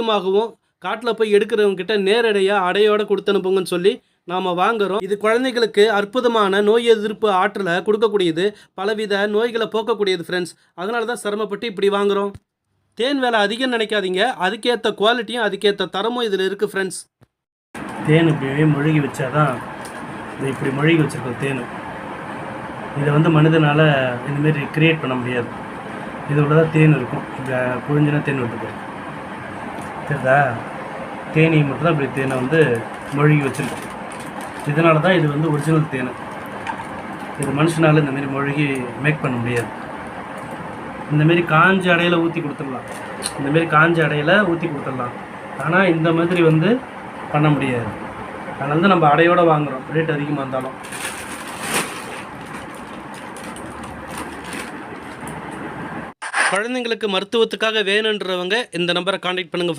மொத்தமாகவும் காட்டில் போய் எடுக்கிறவங்ககிட்ட நேரடியாக அடையோட கொடுத்து அனுப்புங்கன்னு சொல்லி நாம் வாங்குறோம். இது குழந்தைகளுக்கு அற்புதமான நோய் எதிர்ப்பு ஆற்றலை கொடுக்கக்கூடியது பலவித நோய்களை போக்கக்கூடியது ஃப்ரெண்ட்ஸ் அதனால தான் சிரமப்பட்டு இப்படி வாங்குறோம். தேன் வேலை அதிகம் நினைக்காதீங்க. அதுக்கேற்ற குவாலிட்டியும் அதுக்கேற்ற தரமும் இதில் இருக்குது ஃப்ரெண்ட்ஸ் தேன் இப்படியே மொழுகி வச்சாதான் இது இப்படி மொழுகி வச்சுருக்கோம் தேன். இதை வந்து மனிதனால் இந்தமாரி க்ரியேட் பண்ண முடியாது. இதோட தான் தேன் இருக்கும். இப்படி புழிஞ்சினா தேன் விட்டுக்கும் தெரியுதா தேனி மட்டும் தான் இப்படி தேனை வந்து மொழுகி வச்சுருக்கோம் இதனால தான் இது வந்து ஒரிஜினல் தேன். இது மனுஷனால் இந்தமாரி மொழிகி மேக் பண்ண முடியாது. இந்தமாரி காஞ்ச அடையில் ஊற்றி கொடுத்துடலாம். இந்தமாரி காஞ்ச அடையில் ஊற்றி கொடுத்துடலாம். ஆனால் இந்த மாதிரி வந்து பண்ண முடியாது. அதனால தான் நம்ம அடையோடு வாங்குறோம். ரேட் அதிகமாக இருந்தாலும். குழந்தைங்களுக்கு மருத்துவத்துக்காக வேணுன்றவங்க இந்த நம்பரை காண்டாக்ட் பண்ணுங்கள் ஃப்ரெண்ட்ஸ்